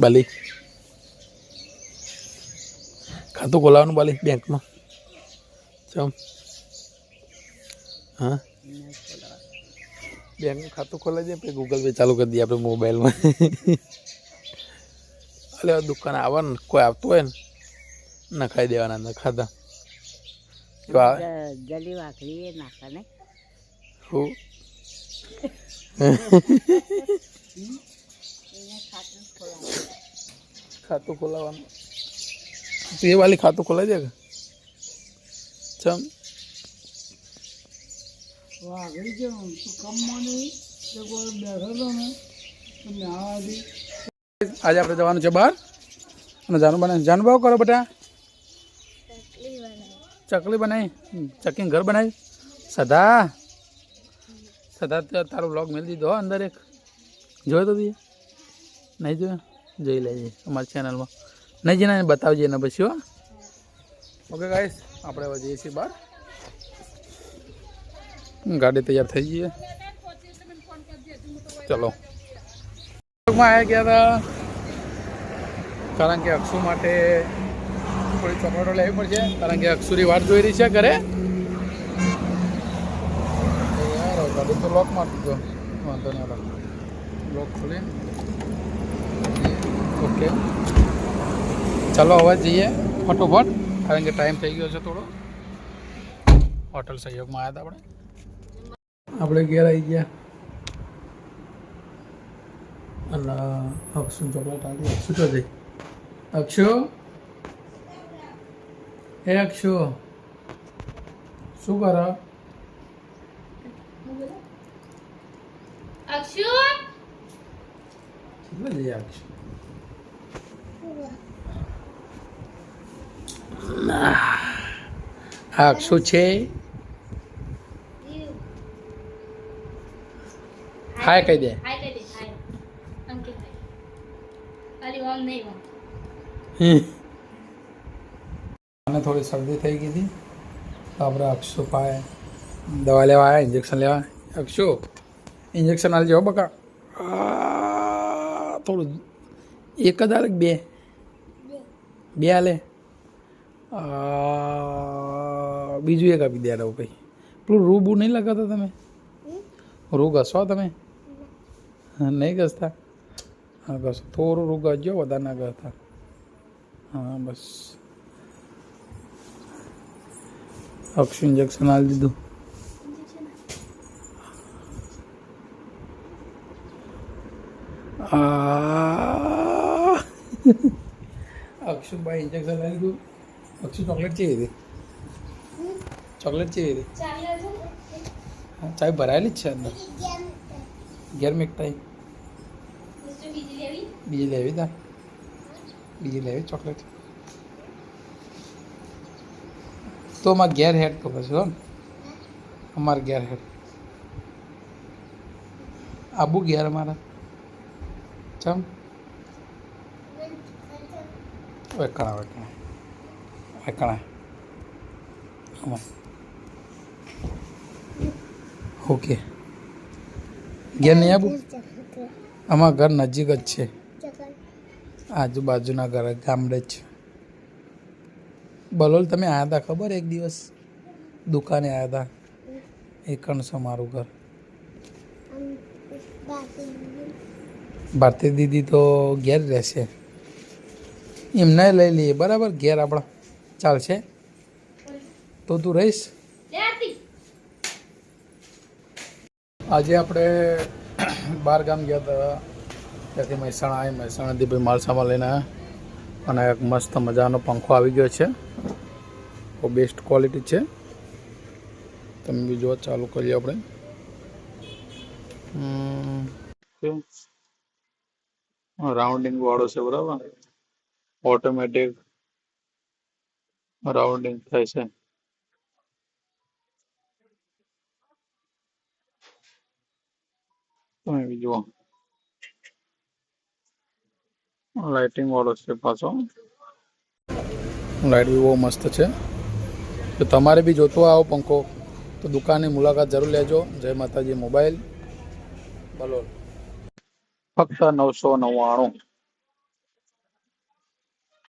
બાલી. ખાતું ખોલાવાનું બાલી બેંકમાં. ચમ. હા? બેંકનું ખાતું ખોલાવી દે પછી ગૂગલ પે ચાલુ કરી દઈએ આપણે મોબાઈલમાં. એટલે દુકાન આવે ને કોઈ આવતું હોય ને? નખાઈ દેવાના અંદર ખાતા જલી વાકડી એ નાખા ને હું? ખાતું ખોલાવાનું. તું એ વાલી ખાતું ખોલાવી દે કે? ચમ. વાઘડી છે તું કમમાં નહીં તે કોઈ બેઠો ને આજે આપણે જવાનું છે બહાર. અને જાનું બનાવી જાનું ભાવ કરો બેટા. ચકલી બનાવી ચકીને ઘર બનાવી સદા સદા તારો બ્લોગ મેળવી દીધો અંદર એક. જોયો તો તું નહીં જોયું? જોઈ લેજે અમારી ચેનલમાં નહીં જઈને બતાવજે એના પછી હો. ઓકે ગાઈશ આપણે હવે જઈએ છીએ બહાર. ગાડી તૈયાર થઈ જઈએ ચલો. માં આવ્યા ગયા હતા. કારણ કે અક્ષુ માટે થોડી ચોકલેટો લેવી પડશે. કારણ કે અક્ષુરી વાટ જોઈ રહી છે ઘરે. ગાડી તો લોક ગયો વાંધો નહીં લોક ખોલી. ઓકે. ચાલો હવે જઈએ. ફટોફટ. કારણ કે ટાઈમ થઈ ગયો છે થોડો. હોટલ સહયોગમાં આવ્યા હતા આપણે. આપણે ઘેર આવી ગયા. અને અક્ષુ ચોકલેટ આવી અક્ષુ તો જઈ. અક્ષુ? હે અક્ષુ. શું કરો? અક્ષુ? કેટલે જઈએ અક્ષુ? આ અક્ષુ છે? હાય કહી દે. મને થોડી શરદી થઈ ગઈ હતી. તો આપણે અક્ષુ પાય દવા લેવા આવ્યા ઇન્જેક્શન લેવા. અક્ષુ ઇન્જેક્શન આલી જાઓ બકા. આ, થોડું એક જ બે? બે આ, બીજું એક આપી દે ભાઈ. પેલું રૂ બૂ નહીં લગાવતા તમે? રૂ ઘસો તમે? નહીં ઘસતા? હા ઘસો. થોડું રૂ ઘસજો વધારે ના ઘસતા. હા બસ. અક્ષુ ઇન્જેક્શન આલી દીધું. આ અક્ષુભાઈ ઇન્જેક્શન લઈ લીધું. અક્ષુ ચોકલેટ ચેવી હતી? ચોકલેટ ચેવી હતી? ચાય ભરાયેલી જ છે અંદર. ઘેર બીજી બીજી લેવી તા? બીજી લેવી ચોકલેટ તો અમારે ઘેર હેડ તો પછી હો ને? અમારે ઘેર હેડ. આબુ ઘેર અમારા. ચમ? വെക്കണം വെക്കണേ. આમાં ઓકે ઘેર નહીં આબુ અમારા ઘર નજીક જ છે આજુબાજુના ઘર ગામડે જ છે બલોલ તમે આવ્યા હતા ખબર એક દિવસ દુકાને આવ્યા હતા એકણ છો મારું ઘર ભારતી દીદી તો ઘેર રહેશે એમને લઈ લઈએ. બરાબર? ઘેર આપણા. ચાલશે તો તું રહીશ? આજે આપણે બાર ગામ ગયા હતા. ત્યાંથી મહેસાણા આવી મહેસાણાથી ભાઈ માલસામાં લઈને અને એક મસ્ત મજાનો પંખો આવી ગયો છે. બહુ બેસ્ટ ક્વોલિટી છે. તમે બી ચાલુ કરીએ આપણે. રાઉન્ડિંગ વાળો છે, બરાબર? ઓટોમેટિક રાઉન્ડિંગ થાય છે. તમે બી જુઓ. લાઇટિંગ વાળો છે પાછો. લાઇટ બી બહુ મસ્ત છે. તો તમારે બી જોતો આવો પંખો. તો દુકાનની મુલાકાત જરૂર લેજો. જય માતાજી મોબાઈલ બલોલ. ફક્ત નવસો નવ્વાણું.